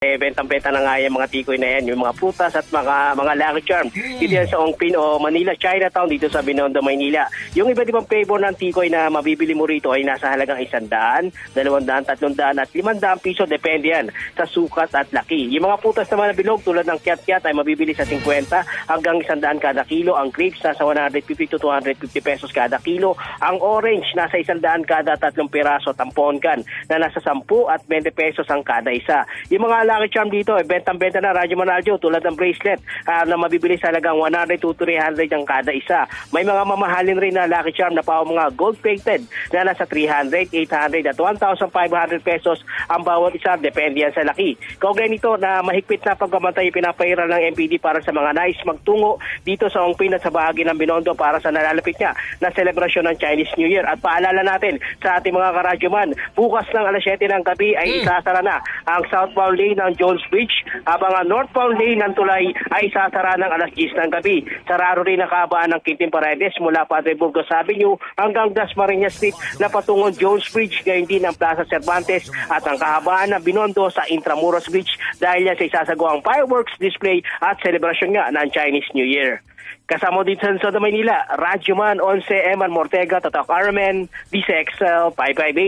Eh, bentang-benta na nga yung mga tikoy na yan, yung mga prutas at mga mga lucky charm. Dito yan sa Ongpin o Manila, Chinatown, dito sa Binondo, Maynila. Yung iba't ibang flavor ng tikoy na mabibili mo rito ay nasa halagang isandaan, dalawandaan, tatlongdaan at limandaan piso, depende yan sa sukat at laki. Yung mga prutas naman na bilog tulad ng kiat-kiat ay mabibili sa 50 hanggang isandaan kada kilo. Ang grapes nasa 150 to 250 pesos kada kilo. Ang orange nasa isandaan kada tatlong piraso. Tamponkan na nasa 10 at 20 pesos ang kada isa. Yung mga lucky charm dito, eh, bentang-benta na Radyo Manaljo tulad ng bracelet ah, na mabibili sa halagang 100 to 300 ang kada isa. May mga mamahalin rin na lucky charm na pa mga gold-plated na nasa 300, 800 at 1,500 pesos ang bawat isa. Depende yan sa laki. Kaugnay nito na mahigpit na pagbabantay pinapahira ng MPD para sa mga nais magtungo dito sa Ongpin at sa bahagi ng Binondo para sa nalalapit niya na selebrasyon ng Chinese New Year. At paalala natin sa ating mga karadyoman, bukas ng alas 7 ng gabi ay isasara na ang southbound lane ng Jones Bridge habang ang northbound lane ng Tulay ay isasara ng alas 10 ng gabi. Sararo rin ang kahabaan ng Quintin Paredes mula Padre Burgos Avenue hanggang Dasmariñas Street na patungong Jones Bridge gayon din ang Plaza Cervantes at ang kahabaan ng Binondo sa Intramuros Bridge dahil yan sa isasagawang fireworks display at selebrasyon nga ng Chinese New Year. Kasama din sa Manila, Radyoman 11 Eman Mortega, Tatak Armen, DCXL 558.